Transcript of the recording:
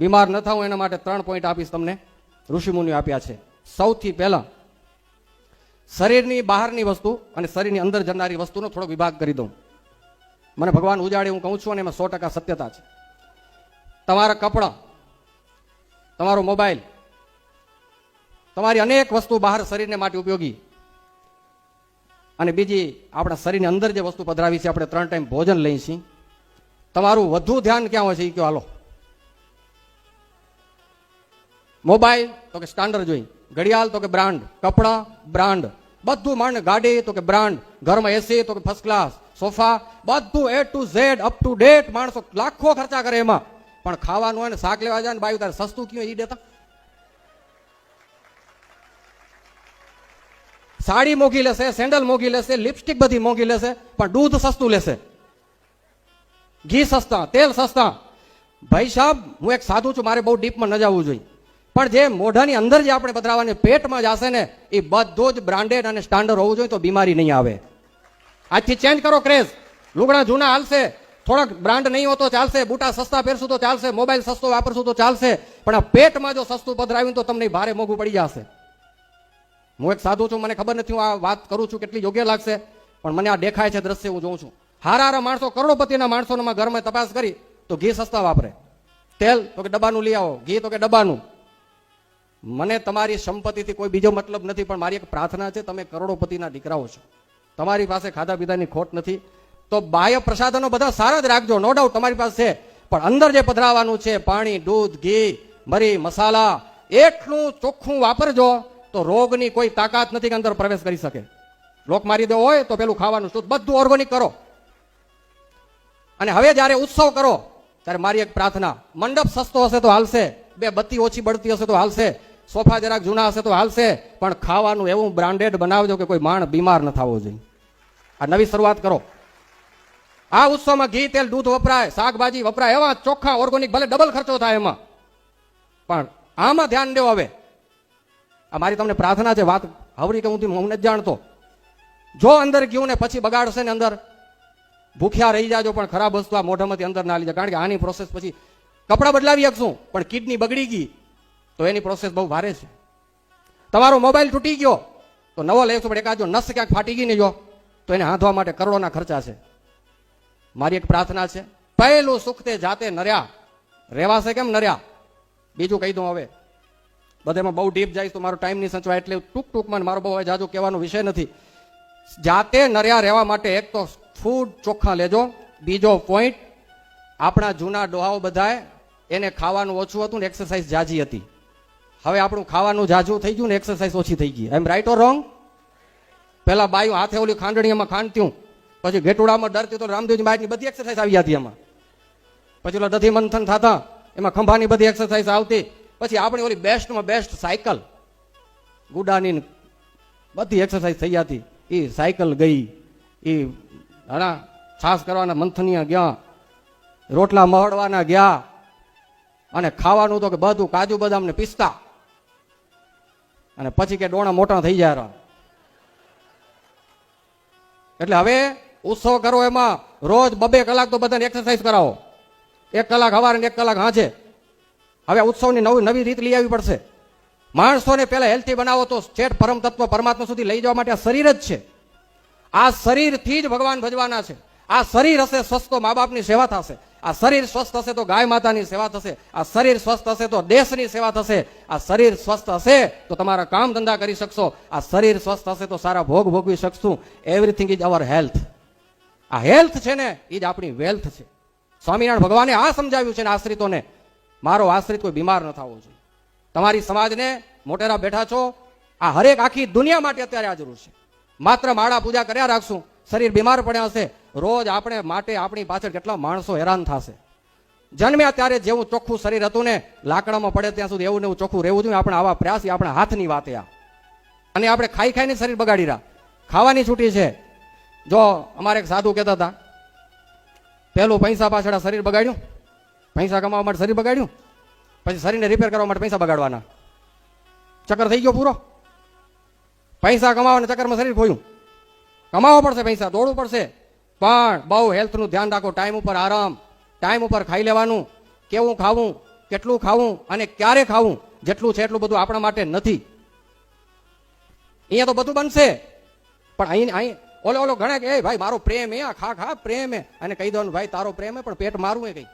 બીમાર ન થાઉં, એના માટે ત્રણ પોઈન્ટ આપીશ તમને. ઋષિમુનિઓ આપ્યા છે. સૌથી પહેલા, શરીરની બહારની વસ્તુ અને શરીરની અંદર જનારી વસ્તુનો થોડો વિભાગ કરી દઉં. મને ભગવાન ઉજાડે, હું કહું છું, અને એમાં સો ટકા સત્યતા છે. તમારા કપડાં, તમારો મોબાઈલ, તમારી અનેક વસ્તુ બહાર શરીરને માટે ઉપયોગી. અને બીજી, આપણા શરીરની અંદર જે વસ્તુ પધરાવી છે, આપણે ત્રણ ટાઈમ ભોજન લઈએ છીએ. તમારું વધુ ધ્યાન ક્યાં હોય છે? એ કહો, હાલો. મોબાઈલ તો કે સ્ટાન્ડર્ડ જોઈ, ઘડિયાળ તો કે બ્રાન્ડ, કપડાં બ્રાન્ડ, બધું માંડ, ગાડી તો કે બ્રાન્ડ, ઘરમાં એસી તો કે ફર્સ્ટ ક્લાસ સોફા, બધું A to Z up to date માણસો લાખો ખર્ચા કરે એમાં. પણ ખાવાનું હોય ને શાક લેવા જાય ને બાયું, તારે સસ્તું કયું એ દેતા? સાડી મોઘી લેશે, સેન્ડલ મોઘી લેશે, લિપસ્ટિક બધી મોંઘી લેશે, પણ દૂધ સસ્તું લેશે. ઘી સસ્તા, તેલ સસ્તા. ભાઈ સાહેબ હું એક સાધુ છું, મારે બહુ ડીપમાં ન જવું જોઈએ. પણ જે મોઢાની અંદર જે આપણે પધરાવાની પેટમાં જશે ને, એ બધું જ બ્રાન્ડેડ અને સ્ટાન્ડર્ડ હોવું જોઈએ તો બીમારી નહીં આવે. આજથી ચેન્જ કરો ક્રેઝ લુગડા જૂના હાલશે, થોડાક બ્રાન્ડ નહીં હોતો ચાલશે, બુટા સસ્તા પહેરશું તો ચાલશે મોબાઈલ સસ્તો વાપરશું તો ચાલશે, પણ આ પેટમાં જો સસ્તું પધરાવ્યું તો તમને ભારે મોંઘું પડી જશે. હું એક સાધુ છું, મને ખબર નથી, હું આ વાત કરું છું કેટલી યોગ્ય લાગશે, પણ મને આ દેખાય છે દ્રશ્ય, હું જોઉં છું. હારા હારા માણસો, કરોડપતિના માણસોમાં ઘરમાં તપાસ કરી, તો ઘી સસ્તા વાપરે. તેલ તો કે ડબ્બાનું લઈ આવો, ઘી તો કે ડબ્બાનું. મને તમારી સંપત્તિથી કોઈ બીજો મતલબ નથી, પણ મારી એક પ્રાર્થના છે, તમે કરોડોપતિના દીકરાઓ છો. તમારી પાસે ખાધા પીધાની ખોટ નથી. તો બાહ્ય પ્રસાધનો બધા સારા જ રાખજો નો ડાઉટ તમારી પાસે છે. પણ અંદર જે પધરાવાનું છે, પાણી, દૂધ, ઘી, મરી, મસાલા એટલું ચોખ્ખું વાપરજો, તો રોગની કોઈ તાકાત નથી કે અંદર પ્રવેશ કરી શકે. લોક મારી દેવો હોય તો પેલું ખાવાનું શુદ્ધ, બધું ઓર્ગોનિક કરો. અને હવે જ્યારે ઉત્સવ કરો, ત્યારે મારી એક પ્રાર્થના, મંડપ સસ્તો હશે તો હાલશે, બે બત્તી ઓછી બળતી હશે તો હાલશે સોફા જરાક જૂના હશે તો હાલશે, પણ ખાવાનું એવું બ્રાન્ડેડ બનાવજો કે કોઈ માણ બીમાર ન થવો જોઈએ. આ નવી શરૂઆત કરો. આ ઉત્સવમાં ઘી, તેલ, દૂધ વપરાય, શાકભાજી વપરાય, એવા ચોખ્ખા ઓર્ગોનિક ભલે ડબલ ખર્ચો થાય એમાં. પણ આમાં ધ્યાન દેવો હવે. આ મારી તમને પ્રાર્થના છે, વાત હવરી કે હું હું જ જાણતો. જો અંદર ગયું ને પછી બગાડશે ને અંદર, ભૂખ્યા રહી જાજો, પણ ખરાબ વસ્તુ આ મોઢામાંથી અંદર ના લીધા. કારણ કે આની પ્રોસેસ પછી કપડાં બદલાવી શકશું, પણ કિડની બગડી ગઈ તો એની પ્રોસેસ બહુ ભારે છે. તમારો મોબાઈલ તૂટી ગયો, તો નવો લેશો, પણ એકાદ જો નસ ક્યાંક ફાટી ગઈ ને જો, તો એને હાંધવા માટે કરોડોના ખર્ચા છે. મારી એક પ્રાર્થના છે, પહેલું સુખ તે જાતે નર્યા. રહેવાશે કેમ નર્યા? બીજું કહી દઉં હવે. બધેમાં બહુ ડીપ જાય તો મારો ટાઈમ નહીં સંચવાય, એટલે ટૂંક ટૂંકમાં મારો બહુ જાજુ કહેવાનો વિષય નથી. જાતે નર્યા રહેવા માટે એક તો ફૂડ ચોખ્ખા લેજો. બીજો પોઈન્ટ આપણા જૂના ડોહાઓ બધાએ એને ખાવાનું ઓછું હતું ને એક્સરસાઇઝ જાજી હતી. હવે આપણું ખાવાનું જાજુ થઈ ગયું ને એક્સરસાઇઝ ઓછી થઈ ગઈ. એમ રાઈટ ઓર રોંગ પેલા બાયું હાથે ઓલી ખાંડણીમાં ખાંડત્યું પછી ઘેટુડામાં ડરતી તો રામદેવજી બાયની બધી એક્સરસાઇઝ આવી હતી એમાં. પછી ઓલા દધી મંથન થતા, એમાં ખંભાની બધી એક્સરસાઇઝ આવતી. પછી આપણી ઓલી બેસ્ટમાં બેસ્ટ સાયકલ. ગુડાની બધી એક્સરસાઇઝ થઈ જતી એ સાયકલ ગઈ. એ હણા છાસ કરવાના મંથનીયા ગયા. રોટલા મહડવાના ગયા. અને ખાવાનું તો કે બધું કાજુ બદામ ને પિસ્તા. અને પછી કે ડોણા મોટા થઈ જાય. એટલે હવે ઉત્સવ કરો એમાં, રોજ બબે કલાક તો બધાને એક્સરસાઇઝ કરાવો. એક કલાક હવાર એક કલાક હાંચે હવે ઉત્સવની નવી નવી રીત લઈ આવવી પડશે. માણસોને પહેલા હેલ્થી બનાવો તો છેટ પરમ તત્વ પરમાત્મા સુધી લઈ જવા માટે આ શરીર જ છે. આ શરીરથી જ ભગવાન ભજવાના છે. આ શરીર હશે સ્વસ્થ, તો મા બાપની સેવા થશે. આ શરીર સ્વસ્થ હશે, તો ગાય માતાની સેવા થશે. આ શરીર સ્વસ્થ હશે, તો દેશની સેવા થશે. આ શરીર સ્વસ્થ હશે, તો તમારા કામ ધંધા કરી શકશો. આ શરીર સ્વસ્થ હશે, તો સારા ભોગ ભોગવી શકશું. એવરીથિંગ ઇઝ અવર હેલ્થ આ હેલ્થ છે ને, એ જ આપણી વેલ્થ છે. સ્વામિનારાયણ ભગવાને આ સમજાવ્યું છે ને આશ્રિતોને. મારો આશ્રિત કોઈ બીમાર ન થવો જોઈએ. તમારી સમાજને મોટેરા બેઠા છો. આ હરેક આખી દુનિયા માટે અત્યારે આ જરૂર છે. માત્ર માળા પૂજા કર્યા રાખશું. શરીર બીમાર પડ્યા હશે. રોજ આપણે માટે આપણી પાછળ કેટલા માણસો હેરાન થશે. જન્મ્યા ત્યારે જેવું ચોખ્ખું શરીર હતું ને, લાકડામાં પડે ત્યાં સુધી એવું ને એવું ચોખ્ખું રહેવું જોઈએ, આપણે આવા પ્રયાસ આપણા હાથની વાત આ. અને આપણે ખાઈ ખાઈને શરીર બગાડી રહ્યા. ખાવાની છૂટી છે. જો અમારે એક સાધુ કહેતા હતા, પહેલું પૈસા પાછળ શરીર બગાડ્યું, પૈસા કમાવા માટે શરીર બગાડ્યું, પછી શરીરને રિપેર કરવા માટે પૈસા બગાડવાના. ચક્કર થઈ ગયો પૂરો. પૈસા કમાવાના ચક્કરમાં શરીર ખોયું. કમાવો પડશે પૈસા, દોડવું પડશે. પણ બહુ હેલ્થનું ધ્યાન રાખો. ટાઈમ ઉપર આરામ ટાઈમ ઉપર ખાઈ લેવાનું, કેવું ખાવું, કેટલું ખાવું અને ક્યારે ખાવું, જેટલું છે એટલું બધું આપણા માટે નથી. અહીંયા તો બધું બનશે. પણ અહીં અહીં, ઓલો ઓલો ઘણા કે, "એ ભાઈ, મારો પ્રેમ એ ખા ખા, પ્રેમ એ. અને કહી દેવાનું, ભાઈ, તારો પ્રેમ એ, પણ પેટ મારું એ કઈ